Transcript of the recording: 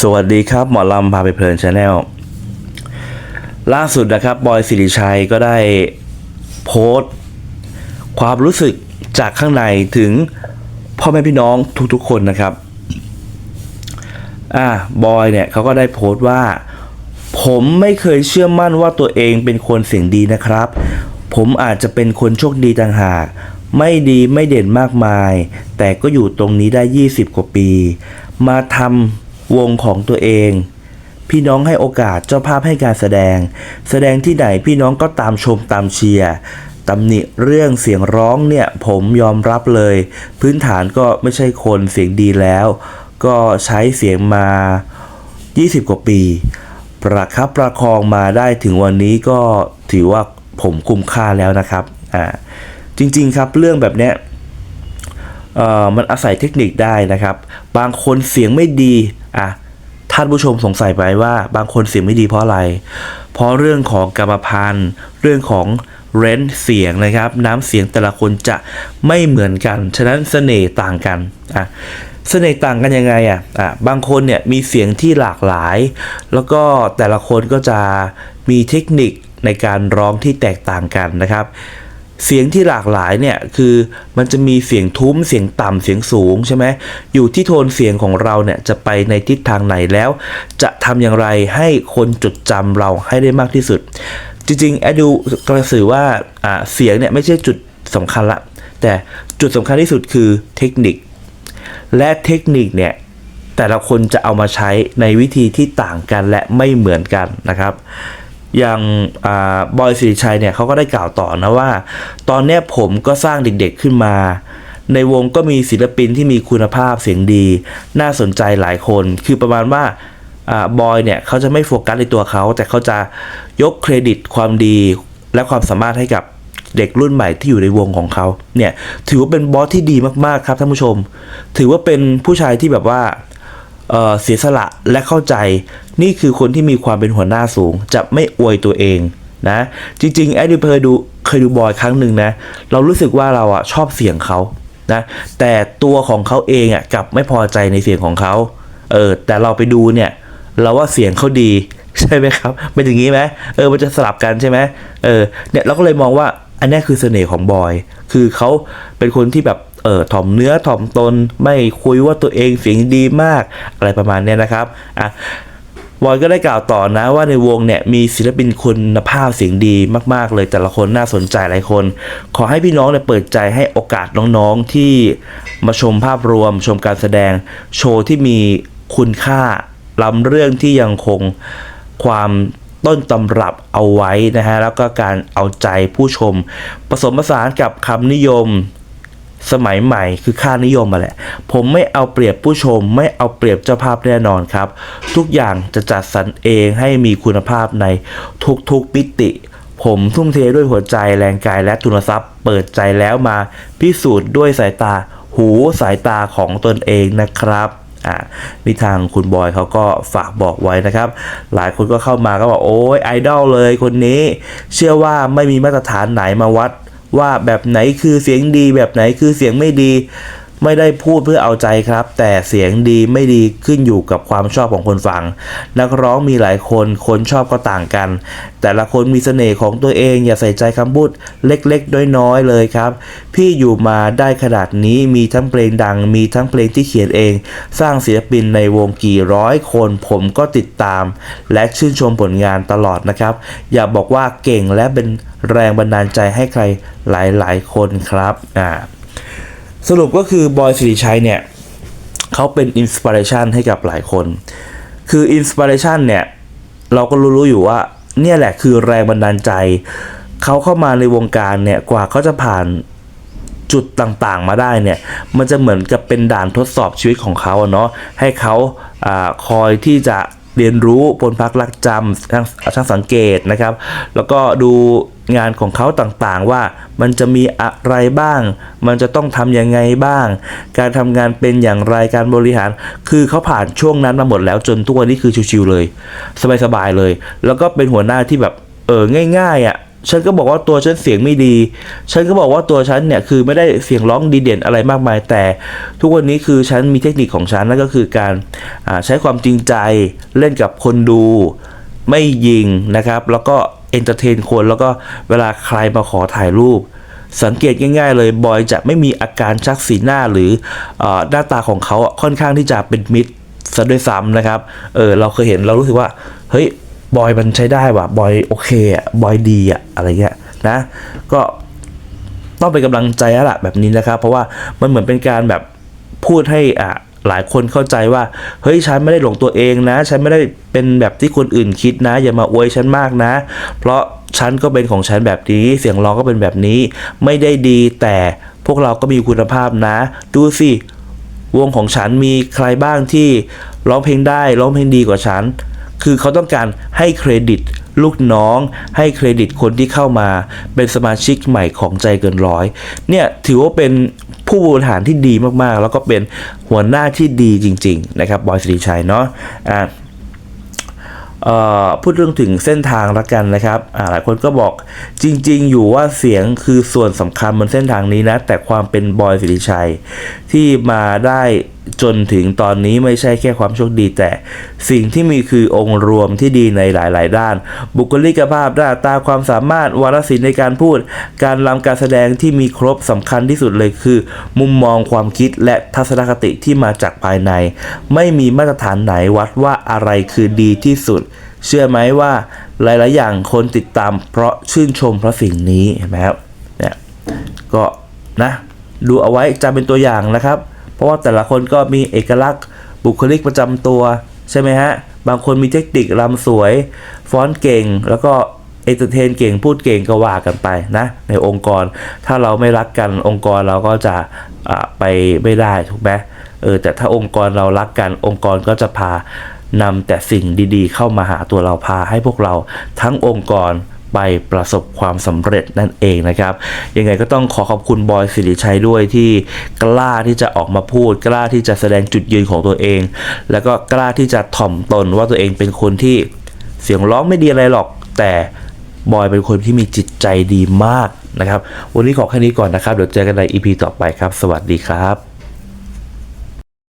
สวัสดีครับหมอลำพาไปเพลินชาแนลล่าสุดนะครับบอยสิริชัยก็ได้โพสต์ ความรู้สึกจากข้างในถึงพ่อแม่พี่น้องทุกๆคนนะครับอ่าบอยเนี่ยเขาก็ได้โพสต์ว่า ผมไม่เคยเชื่อมั่นว่าตัวเองเป็นคนเสียงดีนะครับ ผมอาจจะเป็นคนโชคดีต่างหาก ไม่ดีไม่เด่นมากมาย แต่ก็อยู่ตรงนี้ได้ 20 กว่าปี มาทำ วงของตัวเอง พี่น้องให้โอกาสเจ้าภาพให้การแสดง แสดงที่ไหนพี่น้องก็ตามชมตามเชียร์ตำหนิเรื่องเสียงร้องเนี่ยผมยอมรับเลย พื้นฐานก็ไม่ใช่คนเสียงดีแล้ว ก็ใช้เสียงมา 20 กว่าปี ประคับประคองมาได้ถึงวันนี้ก็ถือว่าผมคุ้มค่าแล้วนะครับอ่าจริงๆครับเรื่องแบบเนี้ย มันอาศัยเทคนิคได้นะครับ บางคนเสียงไม่ดีอะท่านผู้ชมสงสัยไปว่า บางคนเสียงไม่ดีเพราะอะไร เพราะเรื่องของกรรมพันธุ์ เรื่องของเรนเสียงนะครับ น้ำเสียงแต่ละคนจะไม่เหมือนกัน ฉะนั้นเสน่ห์ต่างกันอะเสน่ห์ต่างกันยังไงอะอะบางคนเนี่ยมีเสียงที่หลากหลาย แล้วก็แต่ละคนก็จะมีเทคนิคในการร้องที่แตกต่างกันนะครับ เสียงที่หลากหลายเนี่ยคือมันจะมีเสียงทุ้มเสียงต่ำเสียงสูงใช่ไหมอยู่ที่โทนเสียงของเราเนี่ยจะไปในทิศทางไหนแล้ว จะทำอย่างไรให้คนจดจำเราให้ได้มากที่สุด จริงๆแอดดูกระสือว่าอ่าเสียงเนี่ยไม่ใช่จุดสำคัญละ แต่จุดสำคัญที่สุดคือเทคนิค และเทคนิคเนี่ยแต่ละคนจะเอามาใช้ในวิธีที่ต่างกันและไม่เหมือนกันนะครับ อย่างอบอยสิริชัยเนี่ยเขาก็ได้กล่าวต่อนะว่า ตอนนี้ผมก็สร้างเด็กๆขึ้นมา ในวงก็มีศิลปินที่มีคุณภาพเสียงดี น่าสนใจหลายคน คือประมาณว่าอาบอยเนี่ยเขาจะไม่โฟกัสในตัวเขา แต่เขาจะยกเครดิตความดีและความสามารถให้กับเด็กรุ่นใหม่ที่อยู่ในวงของเขาเนี่ยถือว่าเป็นบอสที่ดีมากๆครับท่านผู้ชม ถือว่าเป็นผู้ชายที่แบบว่า เสียสละและเข้าใจ นี่คือคนที่มีความเป็นหัวหน้าสูง จะไม่อวยตัวเองนะ จริงๆแอดดิเคยดูเคยดูบอยครั้งหนึ่งนะ เรารู้สึกว่าเราอะชอบเสียงเขานะ แต่ตัวของเขาเองอะกลับไม่พอใจในเสียงของเขาเออแต่เราไปดูเนี่ย เราว่าเสียงเขาดีใช่ไหมครับเป็นอย่างนี้ไหมเออมันจะสลับกันใช่ไหมเออเนี่ยเราก็เลยมองว่าอันนี้คือเสน่ห์ของบอย คือเขาเป็นคนที่แบบ เออถ่อมเนื้อถ่อมตน ไม่คุยว่าตัวเองเสียงดีมากอะไรประมาณเนี้ยนะครับอะบอยก็ได้กล่าวต่อนะว่าในวงเนี่ยมีศิลปินคุณภาพเสียงดีมากๆ เลยแต่ละคนน่าสนใจหลายคน ขอให้พี่น้องเนี่ยเปิดใจให้โอกาสน้องๆที่มาชมภาพรวม ชมการแสดงโชว์ที่มีคุณค่าล้ำเรื่องที่ยังคงความต้นตำรับเอาไว้นะฮะแล้วก็การเอาใจผู้ชม ผสมผสานกับคำนิยม สมัยใหม่คือค่านิยมมาแหละ ผมไม่เอาเปรียบผู้ชม ไม่เอาเปรียบเจ้าภาพแน่นอนครับ ทุกอย่างจะจัดสรรเองให้มีคุณภาพในทุกๆมิติ ผมทุ่มเทด้วยหัวใจแรงกายและทุนทรัพย์ เปิดใจแล้วมาพิสูจน์ด้วยสายตา หูสายตาของตนเองนะครับอ่านี่ทางคุณบอยเขาก็ฝากบอกไว้นะครับ หลายคนก็เข้ามาก็บอกโอ้ยไอดอลเลยคนนี้ เชื่อว่าไม่มีมาตรฐานไหนมาวัด ว่าแบบไหนคือเสียงดี แบบไหนคือเสียงไม่ดี ไม่ได้พูดเพื่อเอาใจครับ แต่เสียงดีไม่ดีขึ้นอยู่กับความชอบของคนฟัง นักร้องมีหลายคนคนชอบก็ต่างกัน แต่ละคนมีเสน่ห์ของตัวเอง อย่าใส่ใจคำพูดเล็กๆน้อยๆเลยครับ พี่อยู่มาได้ขนาดนี้มีทั้งเพลงดัง มีทั้งเพลงที่เขียนเอง สร้างศิลปินในวงกี่ร้อยคน ผมก็ติดตาม และชื่นชมผลงานตลอดนะครับ อย่าบอกว่าเก่งและเป็นแรงบันดาลใจให้ใครหลายๆ คนครับอ่า สรุปก็คือบอยสิริชัยเนี่ยเขาเป็นอินสปิเรชันให้กับหลายคน คืออินสปิเรชันเนี่ยเราก็รู้ๆอยู่ว่าเนี่ยแหละคือแรงบันดาลใจ เขาเข้ามาในวงการเนี่ยกว่าเขาจะผ่านจุดต่างๆมาได้เนี่ย มันจะเหมือนกับเป็นด่านทดสอบชีวิตของเขาเนาะให้เขาอาคอยที่จะ เรียนรู้พลพักรักจำช่างทั้งสังเกตนะครับ แล้วก็ดูงานของเขาต่างๆว่ามันจะมีอะไรบ้าง มันจะต้องทำยังไงบ้าง การทำงานเป็นอย่างไรการบริหาร คือเขาผ่านช่วงนั้นมาหมดแล้วจนทุกวันนี้คือชิวๆเลย สบายๆเลย แล้วก็เป็นหัวหน้าที่แบบเออง่ายๆอะ่ะ ฉันก็บอกว่าตัวฉันเสียงไม่ดี ฉันก็บอกว่าตัวฉันเนี่ยคือไม่ได้เสียงร้องดีเด่นอะไรมากมาย แต่ทุกวันนี้คือฉันมีเทคนิคของฉันนั่นก็คือการใช้ความจริงใจเล่นกับคนดู ไม่ยิงนะครับ แล้วก็เอนเตอร์เทนคน แล้วก็เวลาใครมาขอถ่ายรูป สังเกตง่าย ๆ เลยบอยจะไม่มีอาการชักสีหน้าหรืออหน้าตาของเขาค่อนข้างที่จะเป็นมิตรซะด้วยซ้ำนะครับ เออเราเคยเห็นเรารู้สึกว่าเฮ้ย บอยมันใช้ได้ว่ะบอยโอเคอะบอยดีอะอะไรเงี้ยนะก็ต้องเป็นกำลังใจแล้วล่ะแบบนี้นะครับ เพราะว่ามันเหมือนเป็นการแบบพูดให้อะหลายคนเข้าใจว่า เฮ้ยฉันไม่ได้หลงตัวเองนะ ฉันไม่ได้เป็นแบบที่คนอื่นคิดนะ อย่ามาอวยฉันมากนะ เพราะฉันก็เป็นของฉันแบบนี้ เสียงร้องก็เป็นแบบนี้ ไม่ได้ดีแต่พวกเราก็มีคุณภาพนะ ดูสิวงของฉันมีใครบ้างที่ร้องเพลงได้ร้องเพลงดีกว่าฉัน คือเขาต้องการให้เครดิตลูกน้อง ให้เครดิตคนที่เข้ามา เป็นสมาชิกใหม่ของใจเกินร้อย เนี่ยถือว่าเป็นผู้บริหารที่ดีมากๆ แล้วก็เป็นหัวหน้าที่ดีจริง ๆ นะครับบอยสิริชัยเนาะอ่าพูดเรื่องถึงเส้นทางละกันนะครับ หลายคนก็บอกจริงๆ อยู่ว่าเสียงคือส่วนสำคัญบนเส้นทางนี้นะ แต่ความเป็นบอยสิริชัยที่มาได้ จนถึงตอนนี้ไม่ใช่แค่ความโชคดีแต่ สิ่งที่มีคือองค์รวมที่ดีในหลาย ๆ ด้าน บุคลิกภาพหน้าตาความสามารถวารศิลในการพูด การรำการแสดงที่มีครบสำคัญที่สุดเลยคือ มุมมองความคิดและทัศนคติที่มาจากภายใน ไม่มีมาตรฐานไหนวัดว่าอะไรคือดีที่สุด เชื่อไหมว่าหลาย ๆ อย่างคนติดตาม เพราะชื่นชมเพราะสิ่งนี้เห็นไหมครับเนี่ยก็นะดูเอาไว้จำเป็นตัวอย่างนะครับ เพราะว่าแต่ละคนก็มีเอกลักษณ์บุคลิกประจำตัวใช่ไหมฮะ บางคนมีเทคนิครำสวย ฟ้อนเก่ง แล้วก็เอนเตอร์เทนเก่งพูดเก่งก็ว่ากันไปนะ ในองค์กร ถ้าเราไม่รักกันองค์กรเราก็จะอ่าไปไม่ได้ถูกไหมเออแต่ถ้าองค์กรเรารักกันองค์กรก็จะพานำแต่สิ่งดีๆ เข้ามาหาตัวเราพาให้พวกเราทั้งองค์กร ไปประสบความสำเร็จนั่นเองนะครับ ยังไงก็ต้องขอขอบคุณบอยสิริชัยด้วยที่กล้าที่จะออกมาพูด กล้าที่จะแสดงจุดยืนของตัวเอง แล้วก็กล้าที่จะถ่อมตนว่าตัวเองเป็นคนที่เสียงร้องไม่ดีอะไรหรอก แต่บอยเป็นคนที่มีจิตใจดีมากนะครับ วันนี้ขอแค่นี้ก่อนนะครับ เดี๋ยวเจอกันใน EP ต่อไปครับ สวัสดีครับ